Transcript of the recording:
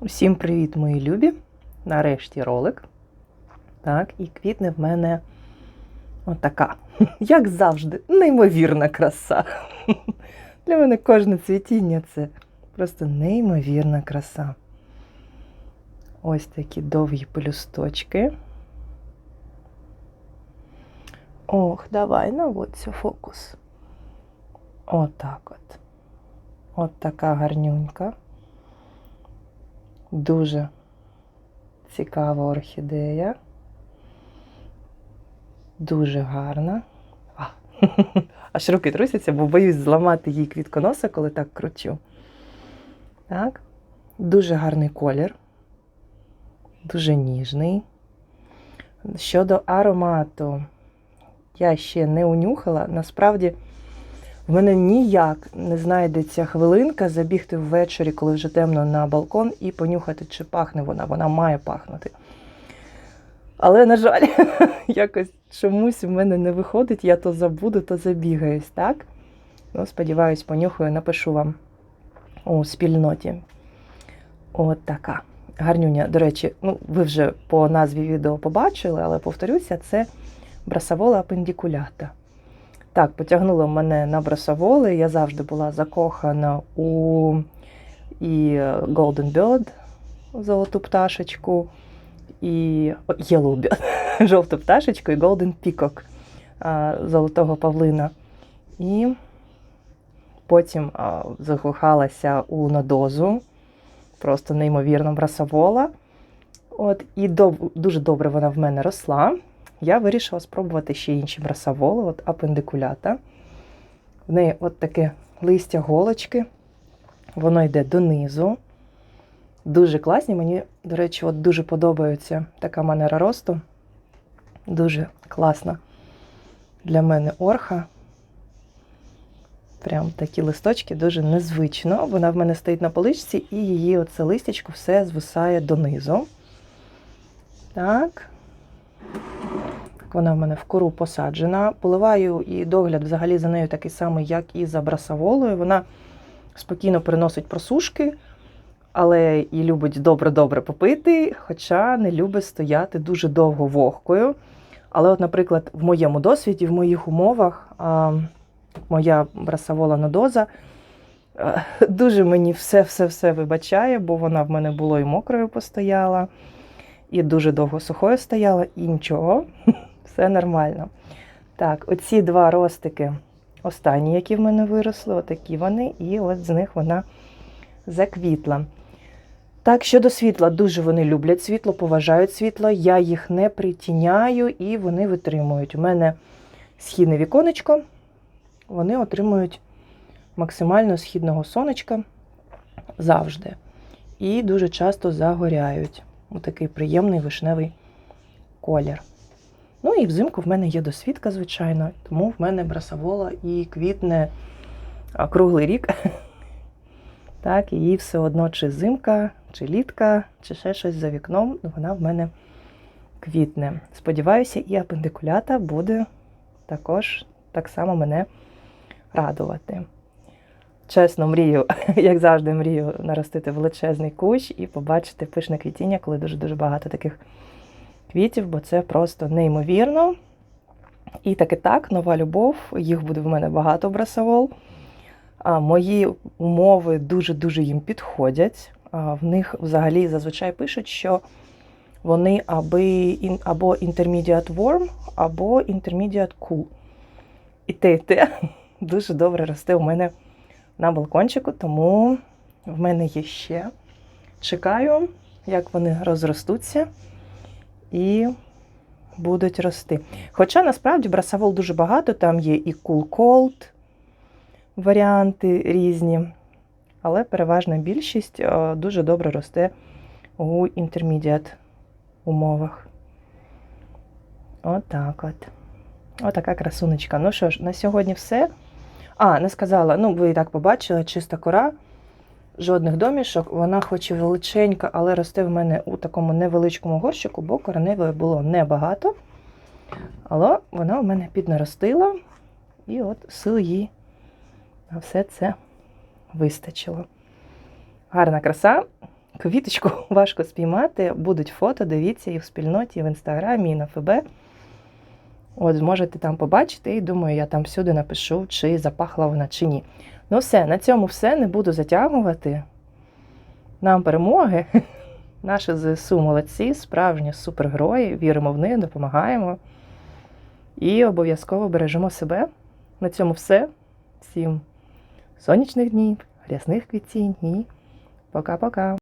Усім привіт, мої любі! Нарешті ролик. Так, і квітне в мене отака, як завжди, неймовірна краса. Для мене кожне цвітіння це просто неймовірна краса. Ось такі довгі пелюсточки. Ох, давай наводься фокус. Отак от. От така гарнюнька. Дуже цікава орхідея. Дуже гарна. А, аж руки трусяться, бо боюсь зламати їй квітконоса, коли так кручу. Так. Дуже гарний колір. Дуже ніжний. Щодо аромату, я ще не унюхала. Насправді, в мене ніяк не знайдеться хвилинка забігти ввечері, коли вже темно на балкон, і понюхати, чи пахне вона. Вона має пахнути. Але, на жаль, якось чомусь в мене не виходить, я то забуду, то забігаюсь, так? Ну, сподіваюсь, понюхаю, напишу вам у спільноті. От така. Гарнюня, до речі, ну, ви вже по назві відео побачили, але повторюся, це брасавола апендикулята. Так, потягнуло мене на брасаволи. Я завжди була закохана у і Golden Bird, золоту пташечку, і Yellow Bird, жовту пташечку, і Golden Peacock, золотого павлина. І потім закохалася у надозу, просто неймовірно брасавола. От, і дов, дуже добре вона в мене росла я вирішила спробувати ще інші брасаволи, от апендикулята. В неї от таке листя голочки, воно йде донизу. Дуже класні. Мені, до речі, от дуже подобається така манера росту. Дуже класна для мене орха. Прям такі листочки дуже незвично. Вона в мене стоїть на поличці, і її оце листячко все звисає донизу. Так. Вона в мене в кору посаджена. Поливаю і догляд взагалі за нею такий самий, як і за брасаволою. Вона спокійно приносить просушки, але і любить добре-добре попити, хоча не любить стояти дуже довго вогкою. Але, от, наприклад, в моєму досвіді, в моїх умовах, моя брасавола нодоза дуже мені все-все-все вибачає, бо вона в мене було і мокрою постояла, і дуже довго сухою стояла, і нічого все нормально. Так, оці два ростики, останні, які в мене виросли, отакі вони, і от з них вона заквітла. Так, щодо світла, дуже вони люблять світло, поважають світло, я їх не притіняю і вони витримують. У мене східне віконечко, вони отримують максимально східного сонечка завжди. І дуже часто загоряють. Отакий приємний вишневий колір. Ну і взимку в мене є досвідка, звичайно, тому в мене брасавола і квітне круглий рік. Так, і все одно, чи зимка, чи літка, чи ще щось за вікном, вона в мене квітне. Сподіваюся, і апендикулята буде також так само мене радувати. Чесно, мрію, як завжди, мрію наростити величезний кущ і побачити пишне квітіння, коли дуже-дуже багато таких квітів, бо це просто неймовірно. І так і так, нова любов, їх буде в мене багато брасавол. А Мої умови дуже-дуже їм підходять. В них взагалі зазвичай пишуть, що вони аби, або intermediate warm, або intermediate cool. І те, і те дуже добре росте у мене на балкончику, тому в мене є ще. Чекаю, як вони розростуться і будуть рости. Хоча насправді брасавол дуже багато, там є і cool cold варіанти різні, але переважна більшість дуже добре росте у інтермедіат умовах. Отак от. Отака красунечка. Ну що ж, на сьогодні все. А, не сказала, ну, ви і так побачили, чиста кора жодних домішок. Вона хоч і величенька, але росте в мене у такому невеличкому горщику, бо кореневої було небагато. Але вона в мене піднаростила, і от сил їй на все це вистачило. Гарна краса. Квіточку важко спіймати, будуть фото, дивіться і в спільноті, і в інстаграмі, і на ФБ. От, зможете там побачити, і думаю, я там всюди напишу, чи запахла вона, чи ні. Ну, все, на цьому все. Не буду затягувати. Нам перемоги. Наші ЗСУ молодці, справжні супергерої. Віримо в них, допомагаємо. І обов'язково бережемо себе. На цьому все. Всім сонячних днів, рясних квітінь і пока-пока.